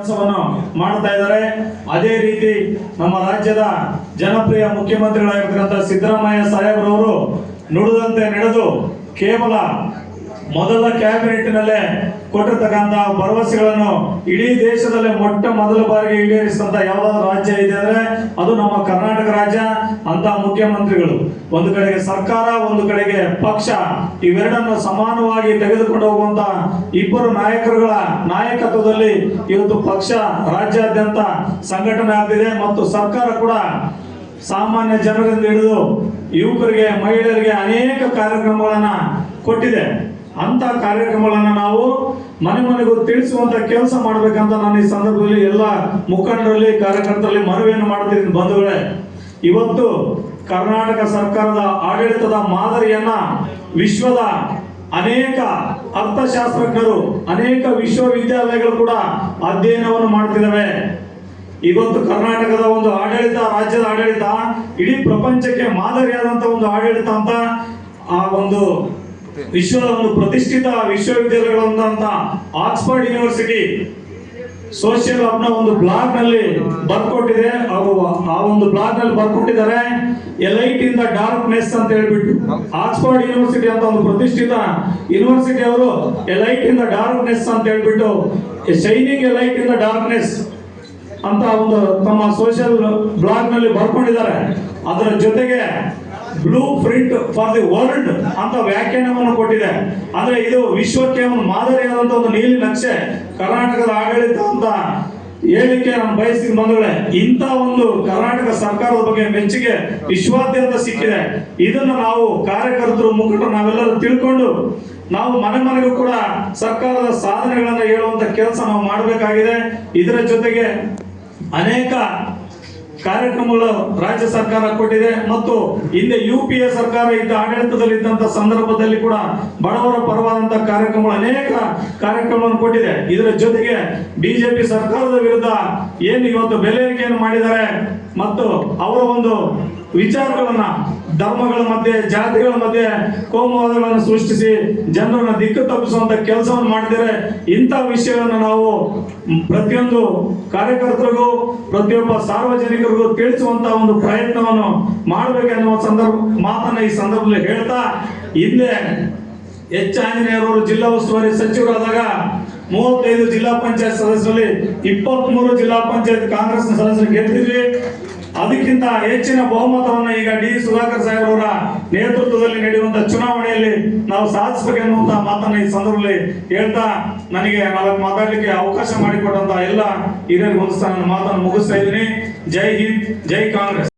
ಕೆಲಸವನ್ನು ಮಾಡ್ತಾ ಇದ್ದಾರೆ. ಅದೇ ರೀತಿ ನಮ್ಮ ರಾಜ್ಯದ ಜನಪ್ರಿಯ ಮುಖ್ಯಮಂತ್ರಿಗಳಾಗಿರ್ತಕ್ಕಂಥ ಸಿದ್ದರಾಮಯ್ಯ ಸಾಹೇಬ್ರವರು ನುಡಿದಂತೆ ನಡೆದು ಕೇವಲ ಮೊದಲ ಕ್ಯಾಬಿನೆಟ್ನಲ್ಲೇ ಕೊಟ್ಟಿರ್ತಕ್ಕಂಥ ಭರವಸೆಗಳನ್ನು ಇಡೀ ದೇಶದಲ್ಲೇ ಮೊಟ್ಟ ಮೊದಲ ಬಾರಿಗೆ ಈಡೇರಿಸಿದಂತ ಯಾವ್ದಾದ್ರು ರಾಜ್ಯ ಇದೆ ಅಂದ್ರೆ ಅದು ನಮ್ಮ ಕರ್ನಾಟಕ ರಾಜ್ಯ, ಅಂತ ಮುಖ್ಯಮಂತ್ರಿಗಳು. ಒಂದು ಕಡೆಗೆ ಸರ್ಕಾರ, ಒಂದು ಕಡೆಗೆ ಪಕ್ಷ. ಇವೆರಡನ್ನು ಸಮಾನವಾಗಿ ತೆಗೆದುಕೊಂಡು ಹೋಗುವಂತ ಇಬ್ಬರು ನಾಯಕರುಗಳ ನಾಯಕತ್ವದಲ್ಲಿ ಇವತ್ತು ಪಕ್ಷ ರಾಜ್ಯಾದ್ಯಂತ ಸಂಘಟನೆ ಆಗ್ತಿದೆ ಮತ್ತು ಸರ್ಕಾರ ಕೂಡ ಸಾಮಾನ್ಯ ಜನರಿಂದ ಹಿಡಿದು ಯುವಕರಿಗೆ, ಮಹಿಳೆಯರಿಗೆ ಅನೇಕ ಕಾರ್ಯಕ್ರಮಗಳನ್ನ ಕೊಟ್ಟಿದೆ. ಅಂತ ಕಾರ್ಯಕ್ರಮಗಳನ್ನ ನಾವು ಮನೆ ಮನೆಗೂ ತಿಳಿಸುವಂತ ಕೆಲಸ ಮಾಡ್ಬೇಕಂತ ನಾನು ಈ ಸಂದರ್ಭದಲ್ಲಿ ಎಲ್ಲ ಮುಖಂಡರಲ್ಲಿ, ಕಾರ್ಯಕರ್ತರಲ್ಲಿ ಮನವಿಯನ್ನು ಮಾಡ್ತಿದ್ದೀನಿ ಬಂಧುಗಳೇ. ಇವತ್ತು ಕರ್ನಾಟಕ ಸರ್ಕಾರದ ಆಡಳಿತದ ಮಾದರಿಯನ್ನ ವಿಶ್ವದ ಅನೇಕ ಅರ್ಥಶಾಸ್ತ್ರಜ್ಞರು, ಅನೇಕ ವಿಶ್ವವಿದ್ಯಾಲಯಗಳು ಕೂಡ ಅಧ್ಯಯನವನ್ನು ಮಾಡ್ತಿದ್ದಾವೆ ಇವತ್ತು ಕರ್ನಾಟಕದ ಒಂದು ಆಡಳಿತ, ರಾಜ್ಯದ ಆಡಳಿತ ಇಡೀ ಪ್ರಪಂಚಕ್ಕೆ ಮಾದರಿಯಾದಂತ ಒಂದು ಆಡಳಿತ ಅಂತ ಆ ಒಂದು ವಿಶ್ವದ ಒಂದು ಪ್ರತಿಷ್ಠಿತ ವಿಶ್ವವಿದ್ಯಾಲಯಗಳಂತ ಆಕ್ಸ್ಫರ್ಡ್ ಯೂನಿವರ್ಸಿಟಿ ಸೋಷಿಯಲ್ ಅಪ್ನ ಒಂದು ಬ್ಲಾಗ್ನಲ್ಲಿ ಬರ್ಕೊಟ್ಟಿದೆ. ಹಾಗೂ ಆ ಒಂದು ಬ್ಲಾಗ್ನಲ್ಲಿ ಬರ್ಕೊಟ್ಟಿದ್ದಾರೆ. ಎಲೈಟ್ ಇನ್ ಡಾರ್ಕ್ನೆಸ್ ಅಂತ ಹೇಳ್ಬಿಟ್ಟು ಆಕ್ಸ್ಫರ್ಡ್ ಯೂನಿವರ್ಸಿಟಿ ಅಂತ ಒಂದು ಪ್ರತಿಷ್ಠಿತ ಯೂನಿವರ್ಸಿಟಿ ಅವರು ಎಲೈಟ್ ಇನ್ ಡಾರ್ಕ್ನೆಸ್ ಅಂತ ಹೇಳ್ಬಿಟ್ಟು shining elite in the darkness ಅಂತ ಒಂದು ತಮ್ಮ ಸೋಷಿಯಲ್ ಬ್ಲಾಗ್ನಲ್ಲಿ ಬರ್ಕೊಂಡಿದ್ದಾರೆ. ಅದರ ಜೊತೆಗೆ blueprint for the world ಅಂತ ವ್ಯಾಖ್ಯಾನವನ್ನು ಕೊಟ್ಟಿದೆ. ಅಂದ್ರೆ ಇದು ವಿಶ್ವಕ್ಕೆ ಒಂದು ಮಾದರಿಯಾದಂತ ಒಂದು ನೀಲಿ ನಕ್ಷೆ, ಕರ್ನಾಟಕದ ಆಡಳಿತ ಅಂತ ಹೇಳಿಕೆ ನಾನು ಬಯಸಿದ ಬಂಧುಗಳೇ. ಇಂಥ ಒಂದು ಕರ್ನಾಟಕ ಸರ್ಕಾರದ ಬಗ್ಗೆ ಮೆಚ್ಚುಗೆ ವಿಶ್ವಾದ್ಯಂತ ಸಿಕ್ಕಿದೆ. ಇದನ್ನು ನಾವು ಕಾರ್ಯಕರ್ತರು, ಮುಖಂಡರು ನಾವೆಲ್ಲರೂ ತಿಳ್ಕೊಂಡು ನಾವು ಮನೆ ಮನೆಗೂ ಕೂಡ ಸರ್ಕಾರದ ಸಾಧನೆಗಳನ್ನ ಹೇಳುವಂತ ಕೆಲಸ ನಾವು ಮಾಡಬೇಕಾಗಿದೆ. ಇದರ ಜೊತೆಗೆ ಅನೇಕ ಕಾರ್ಯಕ್ರಮಗಳು ರಾಜ್ಯ ಸರ್ಕಾರ ಕೊಟ್ಟಿದೆ ಮತ್ತು ಹಿಂದೆ ಯು ಪಿ ಎ ಸರ್ಕಾರ ಇದ್ದ ಆಡಳಿತದಲ್ಲಿ ಇದ್ದಂತ ಸಂದರ್ಭದಲ್ಲಿ ಕೂಡ ಬಡವರ ಪರವಾದಂತಹ ಕಾರ್ಯಕ್ರಮಗಳು ಅನೇಕ ಕಾರ್ಯಕ್ರಮಗಳನ್ನು ಕೊಟ್ಟಿದೆ. ಇದರ ಜೊತೆಗೆ ಬಿಜೆಪಿ ಸರ್ಕಾರದ ವಿರುದ್ಧ ಏನು ಇವತ್ತು ಬೆಲೆ ಮಾಡಿದ್ದಾರೆ ಮತ್ತು ಅವರ ಒಂದು ವಿಚಾರಗಳನ್ನ ಧರ್ಮಗಳ ಮಧ್ಯೆ, ಜಾತಿಗಳ ಮಧ್ಯೆ ಕೋಮುವಾದಗಳನ್ನು ಸೃಷ್ಟಿಸಿ ಜನರನ್ನ ದಿಕ್ಕು ತಪ್ಪಿಸುವಂತ ಕೆಲಸವನ್ನು ಮಾಡಿದರೆ ಇಂಥ ವಿಷಯಗಳನ್ನು ನಾವು ಪ್ರತಿಯೊಂದು ಕಾರ್ಯಕರ್ತರಿಗೂ, ಪ್ರತಿಯೊಬ್ಬ ಸಾರ್ವಜನಿಕರಿಗೂ ತಿಳಿಸುವಂತ ಒಂದು ಪ್ರಯತ್ನವನ್ನು ಮಾಡಬೇಕೆನ್ನುವ ಸಂದರ್ಭ, ಮಾತನ್ನ ಈ ಸಂದರ್ಭದಲ್ಲಿ ಹೇಳ್ತಾ, ಹಿಂದೆ ಎಚ್. ಆಂಜನೇಯರವರು ಜಿಲ್ಲಾ ಉಸ್ತುವಾರಿ ಸಚಿವರಾದಾಗ ಮೂವತ್ತೈದು ಜಿಲ್ಲಾ ಪಂಚಾಯತ್ ಸದಸ್ಯರಲ್ಲಿ ಇಪ್ಪತ್ತ್ ಮೂರು ಜಿಲ್ಲಾ ಪಂಚಾಯತ್ ಕಾಂಗ್ರೆಸ್ನ ಸದಸ್ಯರು ಗೆದ್ದಿದ್ವಿ. ಅದಕ್ಕಿಂತ ಹೆಚ್ಚಿನ ಬಹುಮತವನ್ನು ಈಗ ಡಿ ಸುಧಾಕರ್ ಸಾಹೇಬ್ ಅವರ ನೇತೃತ್ವದಲ್ಲಿ ನಡೆಯುವಂತಹ ಚುನಾವಣೆಯಲ್ಲಿ ನಾವು ಸಾಧಿಸಬೇಕು ಎನ್ನುವಂತಹ ಮಾತನ್ನ ಈ ಸಂದರ್ಭದಲ್ಲಿ ಹೇಳ್ತಾ ನನಗೆ ನಾಲ್ಕು ಮಾತಾಡಲಿಕ್ಕೆ ಅವಕಾಶ ಮಾಡಿಕೊಟ್ಟಂತ ಎಲ್ಲ ಹಿರಿಯರಿಗೆ ಒಂದು ಮಾತನ್ನು ಮುಗಿಸ್ತಾ ಇದ್ದೀನಿ. ಜೈ ಹಿಂದ್, ಜೈ ಕಾಂಗ್ರೆಸ್.